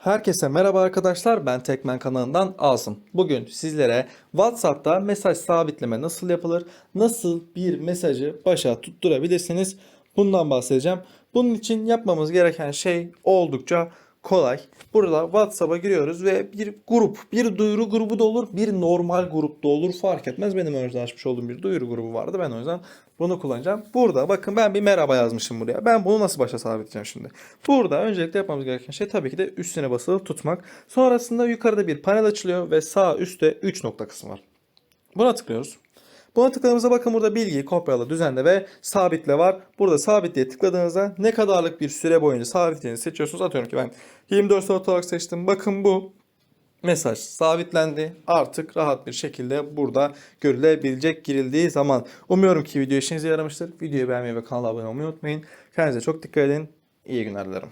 Herkese merhaba arkadaşlar. Ben Tekmen kanalından Asım. Bugün sizlere WhatsApp'ta mesaj sabitleme nasıl yapılır? Nasıl bir mesajı başa tutturabilirsiniz? Bundan bahsedeceğim. Bunun için yapmamız gereken şey oldukça kolay. Burada WhatsApp'a giriyoruz ve bir grup, bir duyuru grubu da olur, bir normal grup da olur fark etmez. Benim önceden açmış olduğum bir duyuru grubu vardı. Ben o yüzden bunu kullanacağım. Burada bakın ben bir merhaba yazmışım buraya. Ben bunu nasıl başa sabitleyeceğim şimdi? Burada öncelikle yapmamız gereken şey tabii ki de üstüne basılı tutmak. Sonrasında yukarıda bir panel açılıyor ve sağ üstte 3 nokta kısmı var. Buna tıklıyoruz. Buna tıkladığımızda bakın burada bilgiyi kopyala, düzenle ve sabitle var. Burada sabitleye tıkladığınızda ne kadarlık bir süre boyunca sabitleyeni seçiyorsunuz. Atıyorum ki ben 24 saat olarak seçtim. Bakın bu mesaj sabitlendi. Artık rahat bir şekilde burada görülebilecek girildiği zaman. Umuyorum ki video işinize yaramıştır. Videoyu beğenmeyi ve kanala abone olmayı unutmayın. Kendinize çok dikkat edin. İyi günler dilerim.